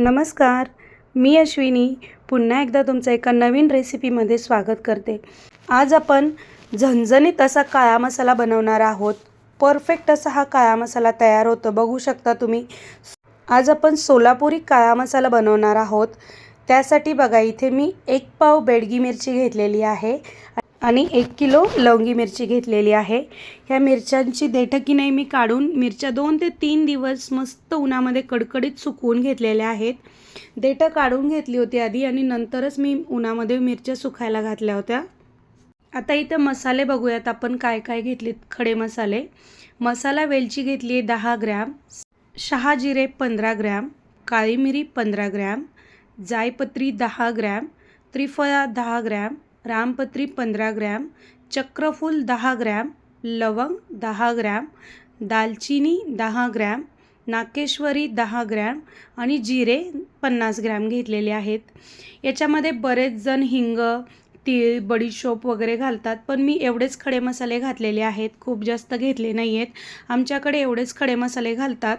नमस्कार मी अश्विनी. पुन्हा एकदा तुमचं एका नवीन रेसिपीमध्ये स्वागत करते. आज आपण झणझणीत असा काळा मसाला बनवणार आहोत. परफेक्ट असा हा काळा मसाला तयार होतो बघू शकता तुम्ही. आज आपण सोलापुरी काळा मसाला बनवणार आहोत. त्यासाठी बघा इथे मी एक पाव बेडगी मिरची घेतलेली आहे. आणि एक किलो लवंगी मिरची घेतलेली आहे. ह्या मिरच्यांची देठं की नाही मी काढून मिरच्या दोन ते तीन दिवस मस्त उन्हामध्ये कडकडीत सुकवून घेतलेल्या आहेत. देठं काढून घेतली होती आधी आणि नंतरच मी उन्हामध्ये मिरच्या सुकायला घातल्या होत्या. आता इथं मसाले बघूयात आपण काय काय घेतलेत खडे मसाले. मसाला वेलची घेतली आहे दहा ग्रॅम शहा जिरे पंधरा ग्रॅम काळी मिरी पंधरा ग्रॅम जायपत्री दहा ग्रॅम त्रिफळा दहा ग्रॅम रामपत्री पंधरा ग्रॅम चक्रफूल दहा ग्रॅम लवंग दहा ग्रॅम दालचिनी दहा ग्रॅम नाकेश्वरी दहा ग्रॅम आणि जिरे पन्नास ग्रॅम घेतलेले आहेत. याच्यामध्ये बरेच जण हिंग तीळ बडीशोप वगैरे घालतात पण मी एवढेच खडे मसाले घातलेले आहेत. खूप जास्त घेतले नाही आहेत आमच्याकडे एवढेच खडे मसाले घालतात.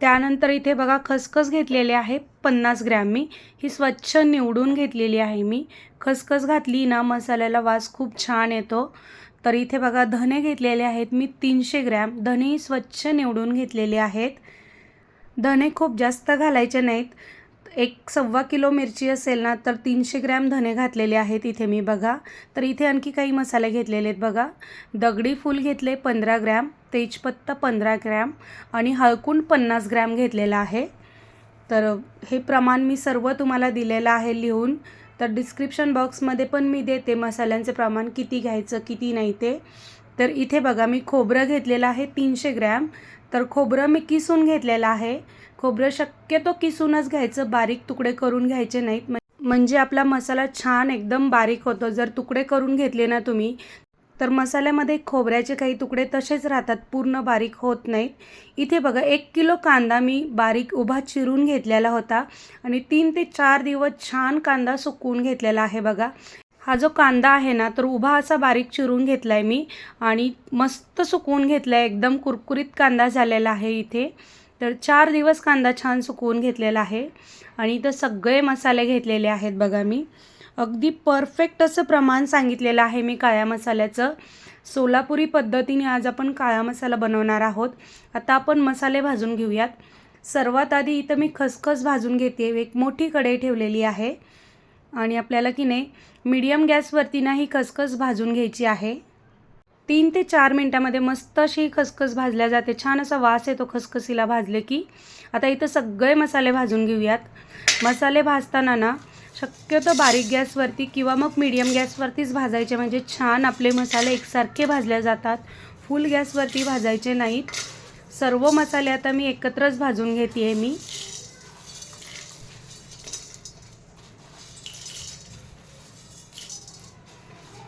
त्यानंतर इथे बघा खसखस घेतलेले आहे पन्नास ग्रॅम मी. ही स्वच्छ निवडून घेतलेली आहे मी. खसखस घातली ना मसाल्याला वास खूप छान येतो. तर इथे बघा धने घेतलेले आहेत मी तीनशे ग्रॅम. धने स्वच्छ निवडून घेतलेले आहेत. धने खूप जास्त घालायचे नाहीत. एक सव्वा किलो मिरची असेल ना तर तीनशे ग्रॅम धने घातलेले आहेत इथे मी बघा. तर इथे आणखी काही मसाले घेतलेले आहेत बघा. दगडी फूल घेतले पंधरा ग्रॅम तेजपत्ता पंधरा ग्रॅम आणि हळकुंड पन्नास ग्रॅम घेतलेला आहे. तर हे प्रमाण मी सर्व तुम्हाला दिलेलं आहे लिहून. तर डिस्क्रिप्शन बॉक्समध्ये पण मी देते मसाल्यांचे प्रमाण किती घ्यायचं किती नाही ते. तर इथे बघा मी खोबरं घेतलेलं आहे तीनशे ग्रॅम. तर खोबरं मी किसून घेतलेलं आहे. खोबरं शक्यतो किसूनच घ्यायचं बारीक तुकडे करून घ्यायचे नाहीत. म्हणजे आपला मसाला छान एकदम बारीक होतो. जर तुकडे करून घेतले ना तुम्ही तर मसाल्यामध्ये खोबऱ्याचे काही तुकडे तसेच राहतात पूर्ण बारीक होत नाहीत. इथे बघा एक किलो कांदा मी बारीक उभा चिरून घेतलेला होता. आणि तीन ते चार दिवस छान कांदा सुकवून घेतलेला आहे बघा. हा जो कांदा आहे ना तर उभा असा बारीक चिरून घेतला आहे मी आणि मस्त सुकवून घेतला आहे एकदम कुरकुरीत कांदा झालेला आहे इथे. तर चार दिवस कांदा छान सुकवून घेतलेला आहे आणि इथं सगळे मसाले घेतलेले आहेत बघा मी. अगदी परफेक्ट असं प्रमाण सांगितलेलं आहे मी काळ्या मसाल्याचं. सोलापुरी पद्धतीने आज आपण काळा मसाला बनवणार आहोत. आता आपण मसाले भाजून घेऊयात. सर्वात आधी इथं मी खसखस भाजून घेते एक मोठी कढई ठेवलेली आहे. आणि आपल्याला की नाही मीडियम गॅसवरती ना ही खसखस भाजून घ्यायची आहे. तीन ते चार मिनटामध्ये मस्त अशी खसखस भाजल्या जाते. छान असा वास येतो खसखसीला भाजले की. आता इथं सगळे मसाले भाजून घेऊयात. मसाले भाजताना ना शक्यतो बारीक गॅसवरती किंवा मग मीडियम गॅसवरतीच भाजायचे. म्हणजे छान आपले मसाले एकसारखे भाजले जातात. फुल गॅसवरती भाजायचे नाहीत. सर्व मसाले आता मी एकत्रच भाजून घेते आहे मी.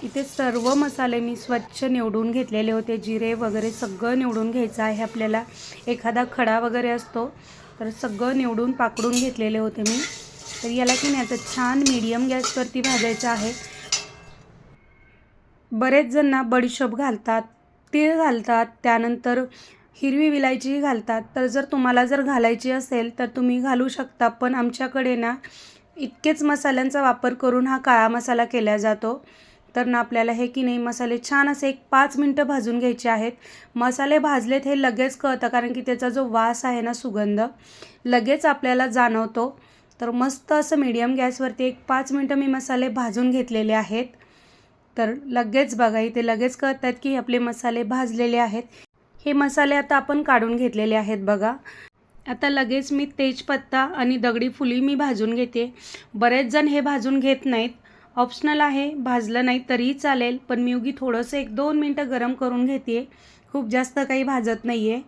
इथे सर्व मसाले मी स्वच्छ निवडून घेतलेले होते. जिरे वगैरे सगळं निवडून घ्यायचं आहे आपल्याला. एखादा खडा वगैरे असतो तर सगळं निवडून पाकडून घेतलेले होते मी. तर याला की नाही आता छान मीडियम गॅसवरती भाजायचं आहे. बरेच जण ना बडीशोप घालतात तीळ घालतात त्यानंतर हिरवी विलायची घालतात. तर जर तुम्हाला जर घालायची असेल तर तुम्ही घालू शकता. पण आमच्याकडे ना इतकेच मसाल्यांचा वापर करून हा काळा मसाला केला जातो. तर ना आपल्याला हे की नाही मसाले छान असे एक पाच मिनटं भाजून घ्यायचे आहेत. मसाले भाजलेत हे लगेच कळतं कारण की त्याचा जो वास आहे ना सुगंध लगेच आपल्याला जाणवतो. तर मस्त असं मीडियम गॅसवरती एक पाच मिनटं मी मसाले भाजून घेतलेले आहेत. तर लगेच बघा इथे लगेच कळत आहेत की आपले मसाले भाजलेले आहेत. हे मसाले आता आपण काढून घेतलेले आहेत बघा. आता लगेच मी तेजपत्ता आणि दगडी फुली मी भाजून घेते. बरेच जण हे भाजून घेत नाहीत ऑप्शनल आहे. भाजलं नाही तरीही चालेल पण मी उगी थोडंसं एक दोन मिनटं गरम करून घेते खूप जास्त काही भाजत नाही आहे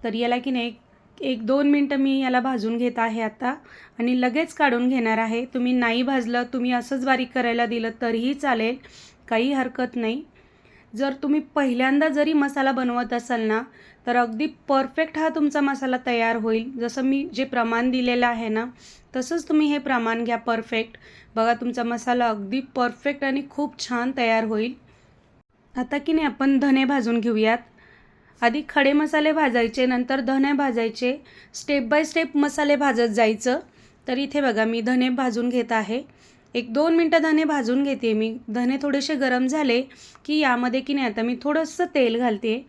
तर याला की नाही एक दोन मिनटं मी याला भाजून घेत आहे आता आणि लगेच काढून घेणार आहे. तुम्ही नाही भाजलं तुम्ही असंच बारीक करायला दिलं तरीही चालेल काही हरकत नाही. जर तुम्ही पहिल्यांदा जरी मसाला बनवत असाल ना तर अगदी परफेक्ट हा तुमचा मसाला तयार होईल. जसं मी जे प्रमाण दिलेलं आहे ना तसंच तुम्ही हे प्रमाण घ्या परफेक्ट बघा तुमचा मसाला अगदी परफेक्ट आणि खूप छान तयार होईल. आता की नाही आपण धने भाजून घेऊयात. आधी खडे मसाले भाजायचे नंतर धने भाजायचे. स्टेप बाय स्टेप मसाले भाजत जायचं. तर इथे बघा मी धने भाजून घेत आहे. एक दोन मिनटं धने भाजून घेते मी. धने थोडेसे गरम झाले की यामध्ये की नाही आता मी थोडंसं तेल घालते.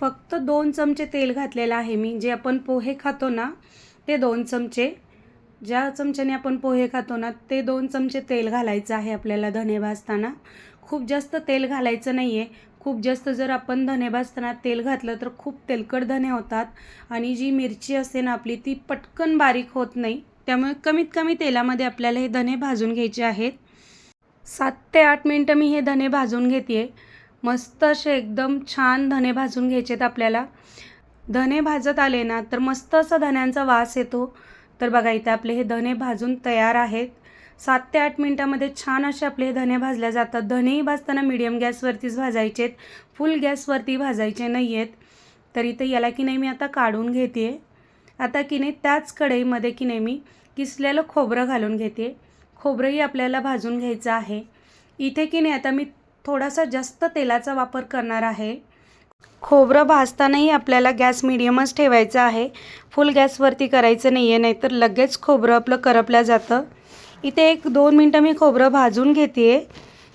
फक्त दोन चमचे तेल घातलेलं आहे मी. जे आपण पोहे खातो ना ते दोन चमचे. ज्या चमच्याने आपण पोहे खातो ना ते दोन चमचे तेल घालायचं आहे आपल्याला धने भाजताना. खूप जास्त तेल घालायचं नाही आहे खूप जास्त जर आपण धने भाजताना तेल घातलं तर खूप तेलकट धने होतात. आणि जी मिरची असते ना आपली ती पटकन बारीक होत नाही. त्यामुळे कमीत कमी तेलामध्ये आपल्याला हे धने भाजून घ्यायचे आहेत. सात ते आठ मिनटं मी हे धने भाजून घेते मस्त असे एकदम छान धणे भाजून घ्यायचेत आपल्याला. धणे भाजत आले ना तर मस्त असा धण्यांचा वास येतो. तर बघा इथे आपले हे धणे भाजून तयार आहेत. सात ते आठ मिनटामध्ये छान असे आपले हे धणे भाजल्या जातात. धणेही भाजताना मिडियम गॅसवरतीच भाजायचेत. फुल गॅसवरती भाजायचे नाही आहेत तर इथे याला की नाही मी आता काढून घेते आता की नाही त्याच कढईमध्ये की नाही मी किसलेलं खोबरं घालून घेते खोबरंही आपल्याला भाजून घ्यायचं आहे. इथे की नाही आता मी थोडासा जास्त तेलाचा वापर करणार आहे. खोबरं भाजतानाही आपल्याला गॅस मिडियमच ठेवायचा आहे. फुल गॅसवरती करायचं नाही आहे नाहीतर लगेच खोबरं आपलं करपलं जातं. इथे एक दोन मिनटं मी खोबरं भाजून घेते आहे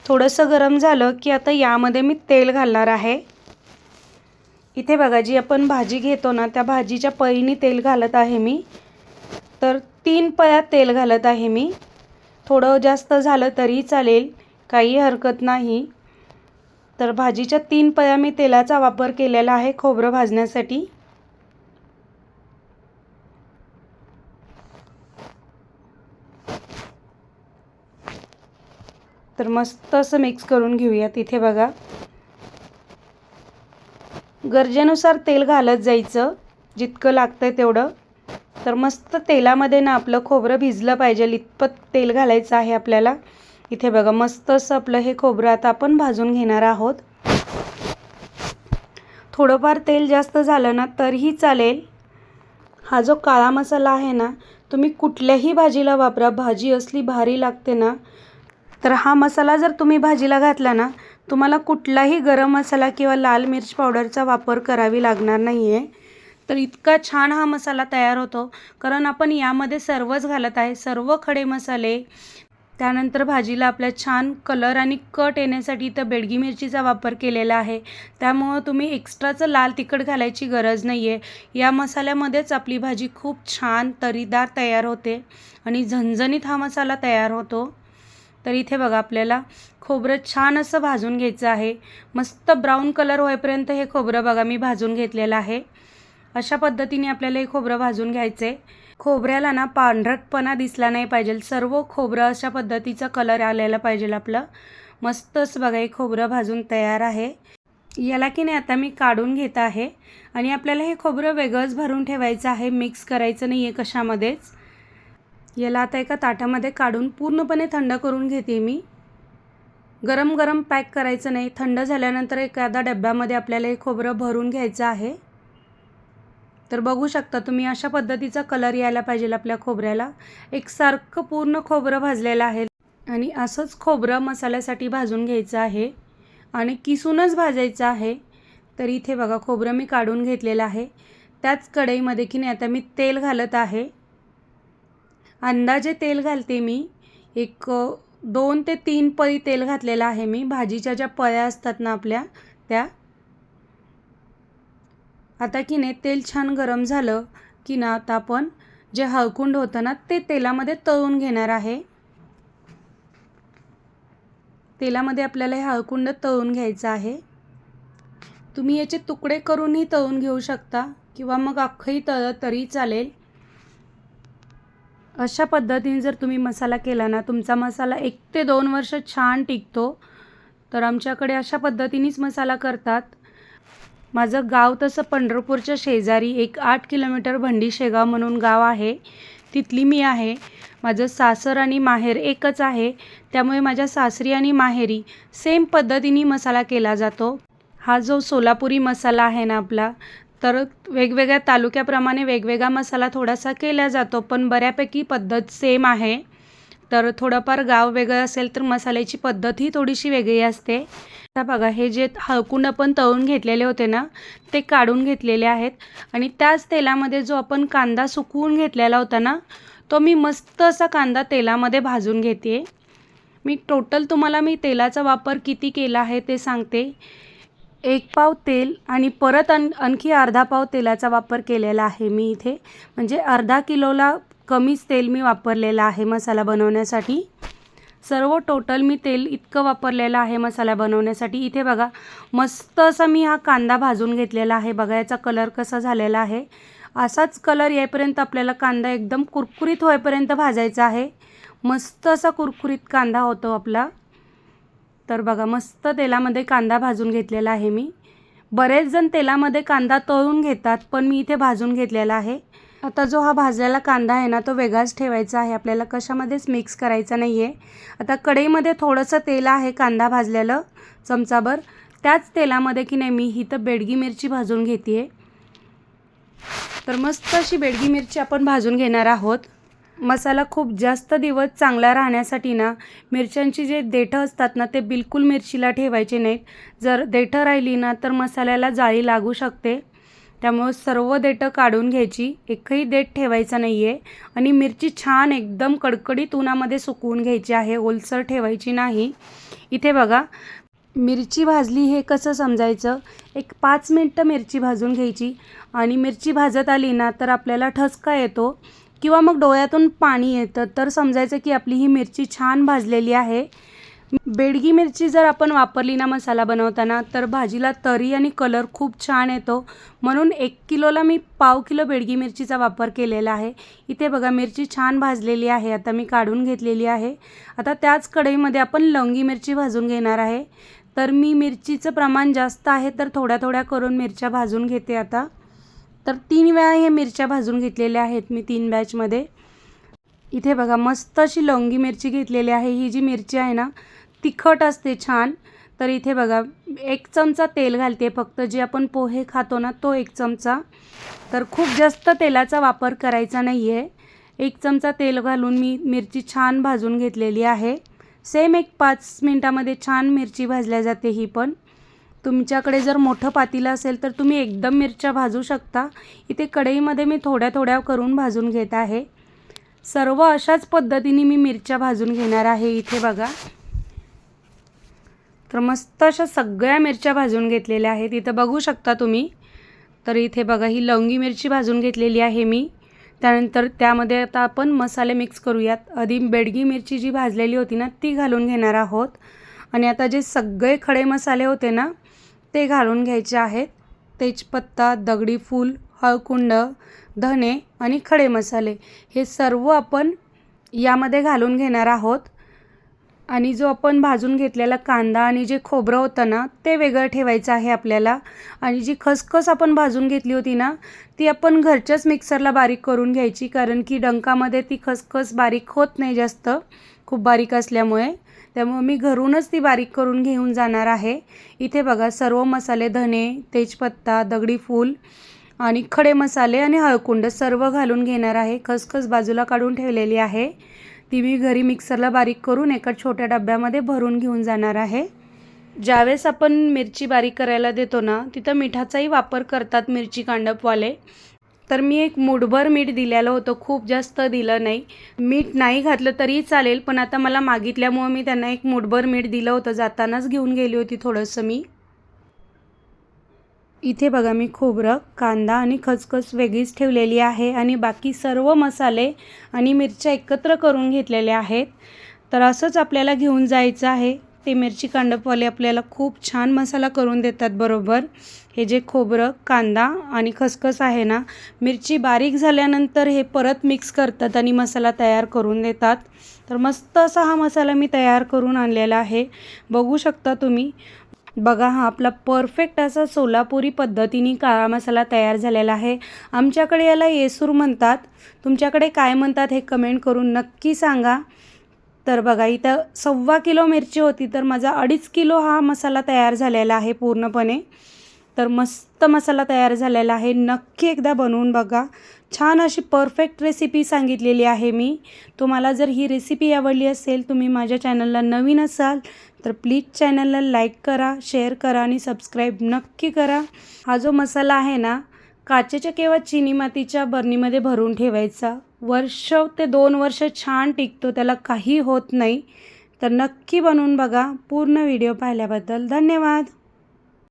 थोडंसं गरम झालं की आता यामध्ये मी तेल घालणार आहे. इथे बघा जी आपण भाजी घेतो ना त्या भाजीच्या पळीनी तेल घालत आहे मी. तर तीन पयात तेल घालत आहे मी. थोडं जास्त झालं तरी चालेल काही हरकत नाही. तर भाजीच्या तीन पळ्या मी तेलाचा वापर केलेला आहे खोबरं भाजण्यासाठी. तर मस्त असं मिक्स करून घेऊया तिथे बघा. गरजेनुसार तेल घालत जायचं जितकं लागतं आहे तेवढं. तर मस्त तेलामध्ये ना आपलं खोबरं भिजलं पाहिजे इतपत तेल घालायचं आहे आपल्याला. इथे बघा मस्त असं आपलं हे खोबरं आता आपण भाजून घेणार आहोत. थोडंफार तेल जास्त झालं ना तरीही चालेल. हा जो काळा मसाला आहे ना तुम्ही कुठल्याही भाजीला वापरा भाजी असली भारी लागते ना. तर हा मसाला जर तुम्ही भाजीला घातला ना तुम्हाला कुठलाही गरम मसाला किंवा लाल मिरच पावडरचा वापर करावी लागणार नाही आहे तर इतका छान हा मसाला तयार होतो. कारण आपण यामध्ये सर्वच घालत आहे सर्व खडे मसाले त्यानंतर भाजीला आपल्या छान कलर आणि कट येण्यासाठी इथं बेडगी मिरचीचा वापर केलेला आहे. त्यामुळं तुम्ही एक्स्ट्राचं लाल तिखट घालायची गरज नाही आहे या मसाल्यामध्येच आपली भाजी खूप छान तरीदार तयार होते आणि झणझणीत हा मसाला तयार होतो. तर इथे बघा आपल्याला खोबरं छान असं भाजून घ्यायचं आहे. मस्त ब्राऊन कलर होईपर्यंत हे खोबरं बघा मी भाजून घेतलेलं आहे. अशा पद्धतीने आपल्याला हे खोबरं भाजून घ्यायचं आहे खोबऱ्याला ना पांढरटपणा दिसला नाही पाहिजे. सर्व खोबरं अशा पद्धतीचा कलर आलेला पाहिजे आपलं. मस्तच बघा हे खोबरं भाजून तयार आहे. याला की नाही आता मी काढून घेत आहे. आणि आपल्याला हे खोबरं वेगळंच भरून ठेवायचं आहे. मिक्स करायचं नाही आहे कशामध्येच. याला आता एका ताटामध्ये काढून पूर्णपणे थंड करून घेते मी. गरम गरम पॅक करायचं नाही. थंड झाल्यानंतर एखादा डब्यामध्ये आपल्याला हे खोबरं भरून घ्यायचं आहे. तर बघू शकता तुम्ही अशा पद्धतीचा कलर यायला पाहिजे आपल्या खोबऱ्याला. एकसारखं पूर्ण खोबरं भाजलेलं आहे. आणि असंच खोबरं मसाल्यासाठी भाजून घ्यायचं आहे. आणि किसूनच भाजायचं आहे. तर इथे बघा खोबरं मी काढून घेतलेलं आहे. त्याच कढईमध्ये की नाही आता मी तेल घालत आहे. अंदाजे तेल घालते मी. एक दोन ते तीन पळी तेल घातलेलं आहे मी. भाजीच्या ज्या पळ्या असतात ना आपल्या त्या आता की नाही तेल छान गरम झालं की ना आता आपण जे हळकुंड होतं ना ते तेलामध्ये तळून घेणार आहे. तेलामध्ये आपल्याला हे हळकुंड तळून घ्यायचं आहे. तुम्ही याचे तुकडे करूनही तळून घेऊ शकता किंवा मग अख्खंही तळलं तरी चालेल. अशा पद्धतीने जर तुम्ही मसाला केला ना तुमचा मसाला एक ते दोन वर्ष छान टिकतो. तर आमच्याकडे अशा पद्धतीनेच मसाला करतात. माझं गाव तसं पंढरपूरच्या शेजारी एक आठ किलोमीटर भंडी शेगाव म्हणून गाव आहे. तिथली मी आहे. माझं सासर आणि माहेर एकच आहे. त्यामुळे माझ्या सासरी आणि माहेरी सेम पद्धतीने मसाला केला जातो. हा जो सोलापुरी मसाला आहे ना आपला तर वेगवेगळ्या तालुक्याप्रमाणे वेगवेगळा मसाला थोडासा केला जातो पण बऱ्यापैकी पद्धत सेम आहे. तर थोडंफार गाव वेगळं असेल तर मसाल्याची पद्धतही थोडीशी वेगळी असते. आता बघा हे जे हळकून आपण तळून घेतलेले होते ना ते काढून घेतलेले आहेत. आणि त्याच तेलामध्ये जो आपण कांदा सुकवून घेतलेला होता ना तो मी मस्त असा कांदा तेलामध्ये भाजून घेते. मी टोटल तुम्हाला मी तेलाचा वापर किती केला आहे ते सांगते. एक पाव तेल आणि परत अन आणखी अर्धा पाव तेलाचा वापर केलेला आहे मी इथे. म्हणजे अर्धा किलोला कमीच तेल मी वापरलेलं आहे मसाला बनवण्यासाठी. सर्व टोटल मी तेल इतकं वापरलेलं आहे मसाला बनवण्यासाठी. इथे बघा मस्त असा मी हा कांदा भाजून घेतलेला आहे. बघा याचा कलर कसा झालेला आहे. असाच कलर येईपर्यंत आपल्याला कांदा एकदम कुरकुरीत होईपर्यंत भाजायचा आहे. मस्त असा कुरकुरीत कांदा होतो आपला. तर बघा मस्त तेलामध्ये कांदा भाजून घेतलेला आहे मी. बरेच जण तेलामध्ये कांदा तळून घेतात पण मी इथे भाजून घेतलेला आहे. आता जो हा भाजलेला कांदा आहे ना तो वेगळाच ठेवायचा आहे. आपल्याला कशामध्येच मिक्स करायचा नाही आहे आता कढईमध्ये थोडंसं तेल आहे कांदा भाजलेलं चमचाभर. त्याच तेलामध्ये की नाही मी ही तर बेडगी मिरची भाजून घेते आहे तर मस्त अशी बेडगी मिरची आपण भाजून घेणार आहोत. मसाला खूप जास्त दिवस चांगला राहण्यासाठी ना मिरच्यांची जे देठं असतात ना ते बिलकुल मिरचीला ठेवायचे नाहीत. जर देठं राहिली ना तर मसाल्याला जाळी लागू शकते. त्यामुळं सर्व देठं काढून घ्यायची. एकही देठ ठेवायचा नाही आहे आणि मिरची छान एकदम कडकडीत उन्हामध्ये सुकवून घ्यायची आहे. ओलसर ठेवायची नाही. इथे बघा मिरची भाजली हे कसं समजायचं? एक पाच मिनटं मिरची भाजून घ्यायची. आणि मिरची भाजत आली ना तर आपल्याला ठसका येतो किंवा मग डोळ्यातून पाणी येतं. तर समजायचं की आपली ही मिरची छान भाजलेली आहे. बेडगी मिरची जर आपण वापरली ना मसाला बनवताना तर भाजीला तरी आणि कलर खूप छान येतो. म्हणून एक किलोला मी पाव किलो बेडगी मिरचीचा वापर केलेला आहे. इथे बघा मिरची छान भाजलेली आहे. आता मी काढून घेतलेली आहे. आता त्याच कढईमध्ये आपण लवंगी मिरची भाजून घेणार आहे. तर मी मिरचीचं प्रमाण जास्त आहे तर थोड्या थोड्या करून मिरच्या भाजून घेते आता. तर तीन वेळा हे मिरच्या भाजून घेतलेल्या आहेत मी तीन बॅचमध्ये इथे बघा मस्त अशी लवंगी मिरची घेतलेली आहे. ही जी मिरची आहे ना तिखट असते छान. तर इथे बघा एक चमचा तेल घालते फक्त. जे आपण पोहे खातो ना तो एक चमचा. तर खूप जास्त तेलाचा वापर करायचा नाही आहे एक चमचा तेल घालून मी मिरची छान भाजून घेतलेली आहे. सेम एक पाच मिनटामध्ये छान मिरची भाजल्या जाते ही पण. तुमच्याकडे जर मोठं पातीलं असेल तर तुम्ही एकदम मिरच्या भाजू शकता. इथे कढईमध्ये मी थोड्या थोड्या करून भाजून घेत आहे. सर्व अशाच पद्धतीने मी मिरच्या भाजून घेणार आहे. इथे बघा. तर मस्त अशा सगळ्या मिरच्या भाजून घेतलेल्या आहेत. इथं बघू शकता तुम्ही. तर इथे बघा ही लवंगी मिरची भाजून घेतलेली आहे मी. त्यानंतर त्यामध्ये आता आपण मसाले मिक्स करूयात. आधी बेडगी मिरची जी भाजलेली होती ना ती घालून घेणार आहोत. आणि आता जे सगळे खडे मसाले होते ना ते घालून घ्यायचे आहेत. तेजपत्ता दगडी फूल हळकुंड धने आणि खडे मसाले. हे सर्व आपण यामध्ये घालून घेणार आहोत. आणि जो आपण भाजून घेतलेला कांदा आणि जे खोबरं होतं ना ते वेगळं ठेवायचं आहे आपल्याला. आणि जी खसखस आपण भाजून घेतली होती ना ती आपण घरच्याच मिक्सरला बारीक करून घ्यायची कारण की डंकामध्ये ती खसखस बारीक होत नाही जास्त खूप बारीक असल्यामुळे. त्यामुळे मी घरूनच ती बारीक करून घेऊन जाणार आहे. इथे बघा सर्व मसाले धने तेजपत्ता दगडी फूल आणि खडे मसाले आणि हळकुंड सर्व घालून घेणार आहे. खसखस बाजूला काढून ठेवलेली आहे. ती मी घरी मिक्सरला बारीक करून एका छोट्या डब्यामध्ये भरून घेऊन जाणार आहे. ज्यावेळेस आपण मिरची बारीक करायला देतो ना तिथं मिठाचाही वापर करतात मिरची कांडपवाले. तर मी एक मुठभर मीठ दिलेलं होतं खूप जास्त दिलं नाही. मीठ नाही घातलं तरी चालेल पण आता मला मागितल्यामुळं मी त्यांना एक मुठभर मीठ दिलं होतं. जातानाच घेऊन गेली होती थोडंसं मी. इथे बघा मी खोबरं कांदा आणि खसखस वेगळीच ठेवलेली आहे आणि बाकी सर्व मसाले आणि मिरच्या एकत्र करून घेतलेल्या आहेत. तर असंच आपल्याला घेऊन जायचं आहे. ते मिरची कांडपवाले आपल्याला खूप छान मसाला करून देतात बरोबर. हे जे खोबरं कांदा आणि खसखस आहे ना मिरची बारीक झाल्यानंतर हे परत मिक्स करतात आणि मसाला तयार करून देतात. तर मस्त असा हा मसाला मी तयार करून आणलेला आहे. बघू शकता तुम्ही. बघा हा आपला परफेक्ट असा सोलापुरी पद्धतीने काळा मसाला तयार झालेला आहे. आमच्याकडे याला येसूर म्हणतात. तुमच्याकडे काय म्हणतात हे कमेंट करून नक्की सांगा. तर बघा इथं सव्वा किलो मिरची होती तर माझा अडीच किलो हा मसाला तयार झालेला आहे पूर्णपणे. तर मस्त मसाला तयार झालेला आहे. नक्की एकदा बनवून बघा. छान अशी परफेक्ट रेसिपी सांगितलेली आहे मी. तुम्हाला जर ही रेसिपी आवडली असेल तुम्ही माझ्या चॅनलला नवीन असाल तर प्लीज चॅनलला लाईक करा शेअर करा आणि सबस्क्राईब नक्की करा. हा जो मसाला आहे ना काचेच्या किंवा चिनी मातीच्या बरणीमध्ये भरून ठेवायचा. वर्ष ते दोन वर्ष छान टिकतो त्याला काही होत नाही. तर नक्की बनवून बघा. पूर्ण व्हिडिओ पाहिल्याबद्दल धन्यवाद.